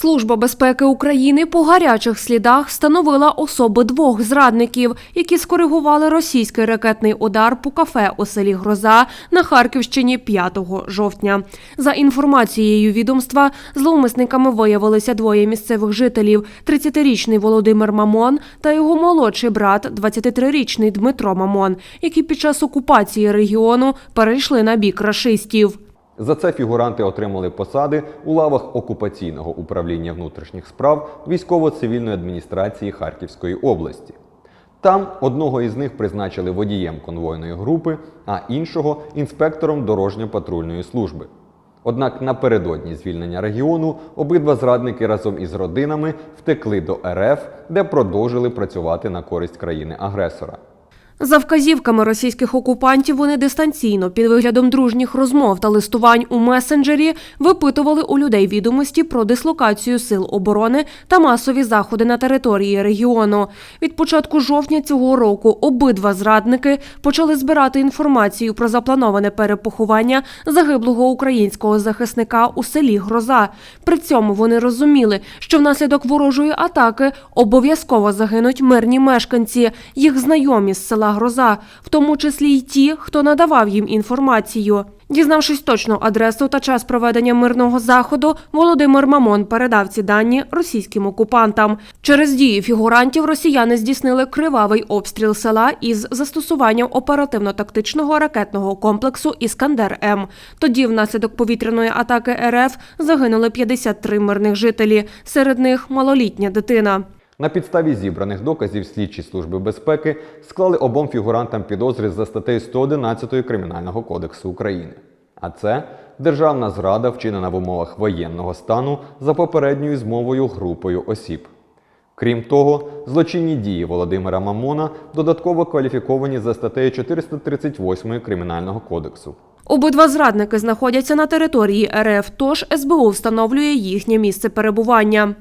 Служба безпеки України по гарячих слідах встановила особи двох зрадників, які скоригували російський ракетний удар по кафе у селі Гроза на Харківщині 5 жовтня. За інформацією відомства, зловмисниками виявилися двоє місцевих жителів: 30-річний Володимир Мамон та його молодший брат, 23-річний Дмитро Мамон, які під час окупації регіону перейшли на бік рашистів. За це фігуранти отримали посади у лавах окупаційного управління внутрішніх справ військово-цивільної адміністрації Харківської області. Там одного із них призначили водієм конвойної групи, а іншого інспектором дорожньо-патрульної служби. Однак напередодні звільнення регіону обидва зрадники разом із родинами втекли до РФ, де продовжили працювати на користь країни-агресора. За вказівками російських окупантів вони дистанційно під виглядом дружніх розмов та листувань у месенджері випитували у людей відомості про дислокацію сил оборони та масові заходи на території регіону. Від початку жовтня цього року обидва зрадники почали збирати інформацію про заплановане перепоховання загиблого українського захисника у селі Гроза. При цьому вони розуміли, що внаслідок ворожої атаки обов'язково загинуть мирні мешканці, їх знайомі з села Гроза, в тому числі й ті, хто надавав їм інформацію. Дізнавшись точну адресу та час проведення мирного заходу, Володимир Мамон передав ці дані російським окупантам. Через дії фігурантів росіяни здійснили кривавий обстріл села із застосуванням оперативно-тактичного ракетного комплексу Іскандер М. Тоді, внаслідок повітряної атаки РФ, загинули 53 мирних жителі. Серед них малолітня дитина. На підставі зібраних доказів слідчі служби безпеки склали обом фігурантам підозри за статтею 111 Кримінального кодексу України. А це державна зрада, вчинена в умовах воєнного стану за попередньою змовою групою осіб. Крім того, злочинні дії Володимира Мамона додатково кваліфіковані за статтею 438 Кримінального кодексу. Обидва зрадники знаходяться на території РФ, тож СБУ встановлює їхнє місце перебування.